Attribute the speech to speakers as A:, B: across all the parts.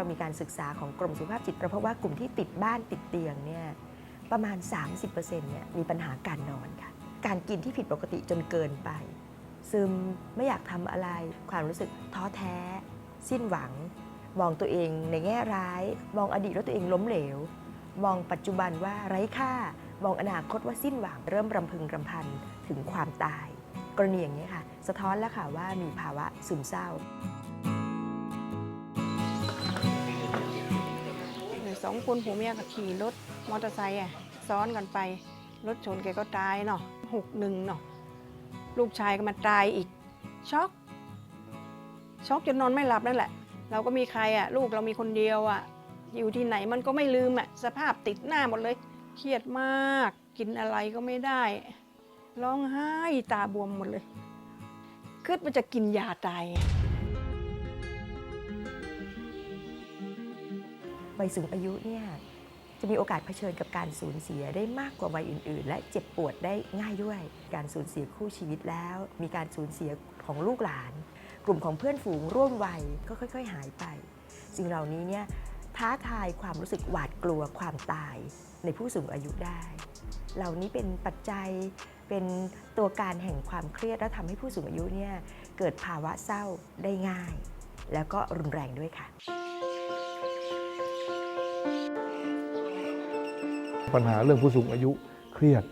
A: เรามีการศึกษาของกรมสุขภาพจิตเราพบว่ากลุ่มที่ติดบ้านติดเตียงเนี่ยประมาณ 30%เนี่ยมีปัญหาการนอนค่ะการกินที่ผิดปกติจนเกินไป ซึมไม่อยากทำอะไร ความรู้สึกท้อแท้ สิ้นหวัง มองตัวเองในแง่ร้าย มองอดีตว่าตัวเองล้มเหลว มองปัจจุบันว่าไร้ค่า มองอนาคตว่าสิ้นหวัง เริ่มรำพึงรำพันถึงความตาย กรณีอย่างนี้ค่ะ สะท้อนแล้วค่ะว่ามีภาวะซึมเศร้า
B: สองคนผัวเมียก็ขี่รถมอเตอร์ไซค์อะซ้อนกันไป รถชนแกก็ตายเนาะหกหนึ่งเนาะลูกชายก็มาตายอีก ช็อกช็อกจนนอนไม่หลับนั่นแหละ เราก็มีใครอะ ลูกเรามีคนเดียวอะ อยู่ที่ไหนมันก็ไม่ลืมอะ สภาพติดหน้าหมดเลย เครียดมาก กินอะไรก็ไม่ได้ ร้องไห้ตาบวมหมดเลยคิดว่าจะกินยาตาย
A: วัยสูงอายุเนี่ยจะมีโอกาสเผชิญกับการสูญเสียได้มากกว่าวัยอื่น ๆ และเจ็บปวดได้ง่ายด้วย การสูญเสียคู่ชีวิตแล้ว มีการสูญเสียของลูกหลาน กลุ่มของเพื่อนฝูงร่วมวัยก็ค่อย ๆ หายไปสิ่งเหล่านี้เนี่ยท้าทายความรู้สึกหวาดกลัวความตายในผู้สูงอายุได้ เหล่านี้เป็นปัจจัยเป็นตัวการแห่งความเครียดและทำให้ผู้สูงอายุเนี่ยเกิดภาวะเศร้าได้ง่าย แล้วก็รุนแรงด้วยค่ะ
C: ปัญหาเรื่องผู้สูงอายุเครียด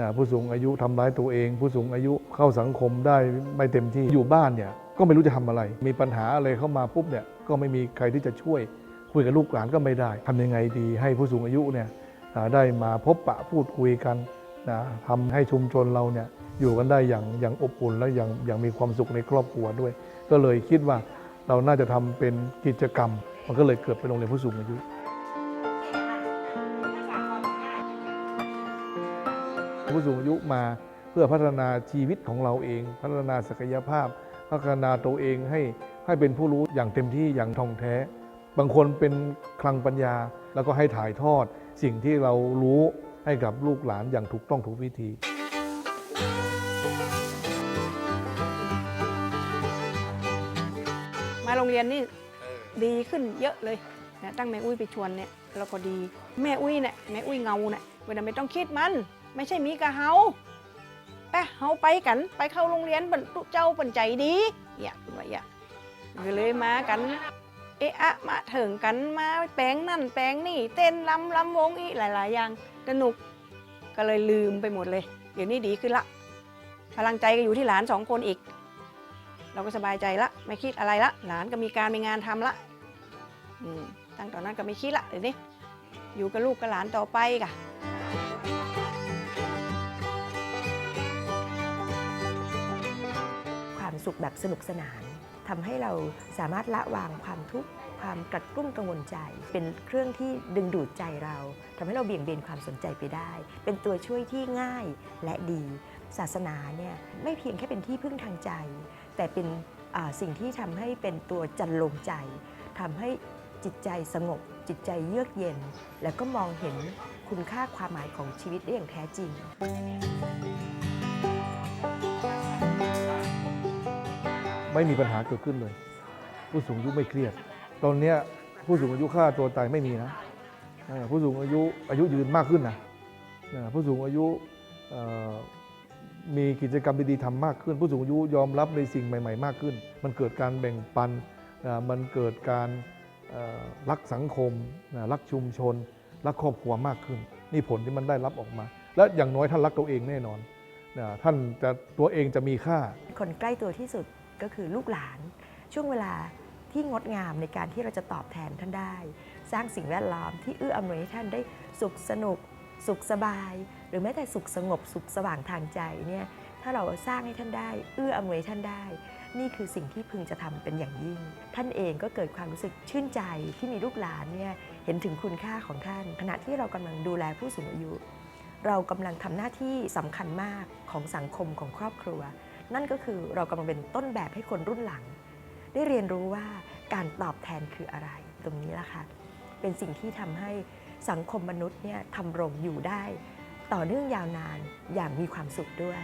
C: นะผู้สูงอายุทำร้ายตัวเอง ผู้สูงอายุเข้าสังคมได้ไม่เต็มที่อยู่บ้านเนี่ยก็ไม่รู้จะทำอะไร มีปัญหาอะไรเข้ามาปุ๊บเนี่ยก็ไม่มีใครที่จะช่วย คุยกับลูกหลานก็ไม่ได้ทำยังไงดีให้ผู้สูงอายุเนี่ยได้มาพบปะพูดคุยกันนะทำให้ชุมชนเราเนี่ยอยู่กันได้อย่างอย่างอบอุ่นและอย่างอย่างมีความสุขในครอบครัวด้วย ก็เลยคิดว่าเราน่าจะทำเป็นกิจกรรม มันก็เลยเกิดเป็นโรงเรียนผู้สูงอายุ ผู้สูงอายุมาเพื่อพัฒนาชีวิตของเราเอง พัฒนาศักยภาพ พัฒนาตัวเองให้ให้เป็นผู้รู้อย่างเต็มที่อย่างท่องแท้ บางคนเป็นคลังปัญญาแล้วก็ให้ถ่ายทอด สิ่งที่เรารู้ให้กับลูกหลานอย่างถูกต้องถูกวิธี
B: มาโรงเรียนนี่ดีขึ้นเยอะเลยนะตั้งแม่อุ้ยไปชวนเนี่ยเราก็ดี แม่อุ้ยเนี่ยแม่อุ้ยเงาเนี่ยเวลาไม่ต้องคิดมัน ไม่ใช่มีกะเฮาไปเฮาไปกันไปเข้าโรงเรียนบรรทุเจ้าปันใจดีอย่าว่าอย่าก็เลยมากัน เอะอะมาถึงกันมาแปลงนั่นแปลงนี่ เต้นลำลำวงอีหลาย ๆ อย่างสนุกก็เลยลืมไปหมดเลย เดี๋ยวนี้ดีขึ้นละพลังใจก็อยู่ที่หลานสองคนอีก เราก็สบายใจละ ไม่คิดอะไรละ หลานก็มีการมีงานทำละอืมตั้งแตอนนั้นก็ไม่คิดละเดี๋ยวนี้อยู่กับลูกกับหลานต่อไปกะ
A: สุขแบบสนุกสนานทำให้เราสามารถละวางความทุกข์ความกัดกรุ่มกังวลใจ เป็นเครื่องที่ดึงดูดใจเราทำให้เราเบี่ยงเบนความสนใจไปได้ เป็นตัวช่วยที่ง่ายและดี ศาสนาเนี่ยไม่เพียงแค่เป็นที่พึ่งทางใจ แต่เป็นสิ่งที่ทำให้เป็นตัวจันลงใจทำให้จิตใจสงบ จิตใจเยือกเย็น แล้วก็มองเห็นคุณค่าความหมายของชีวิตได้อย่างแท้จริง
C: ไม่มีปัญหาเกิดขึ้นเลย ผู้สูงอายุไม่เครียด ตอนนี้ผู้สูงอายุฆ่าตัวตายไม่มีนะผู้สูงอายุอายุยืนมากขึ้นนะผู้สูงอายุมีกิจกรรมดีๆทำมากขึ้น ผู้สูงอายุยอมรับในสิ่งใหม่ ๆ มากขึ้น มันเกิดการแบ่งปันมันเกิดการรักสังคมรักชุมชนรักครอบครัวมากขึ้น นี่ผลที่มันได้รับออกมา และอย่างน้อยท่านรักตัวเองแน่นอนท่านจะตัวเองจะมีค่า
A: คนใกล้ตัวที่สุด ก็คือลูกหลาน ช่วงเวลาที่งดงามในการที่เราจะตอบแทนท่านได้ สร้างสิ่งแวดล้อมที่เอื้ออำนวยให้ท่านได้สุขสนุก สุขสบาย หรือแม้แต่สุขสงบสุขสว่างทางใจเนี่ยถ้าเราสร้างให้ท่านได้ เอื้ออำนวยให้ท่านได้ นี่คือสิ่งที่พึงจะทำเป็นอย่างยิ่ง ท่านเองก็เกิดความรู้สึกชื่นใจที่มีลูกหลานเนี่ยเห็นถึงคุณค่าของท่าน ขณะที่เรากำลังดูแลผู้สูงอายุ เรากำลังทำหน้าที่สำคัญมากของสังคมของครอบครัว นั่นก็คือเรากำลังเป็นต้นแบบให้คนรุ่นหลัง ได้เรียนรู้ว่าการตอบแทนคืออะไร ตรงนี้ละค่ะ เป็นสิ่งที่ทำให้สังคมมนุษย์เนี่ยทำรงอยู่ได้ ต่อเนื่องยาวนานอย่างมีความสุขด้วย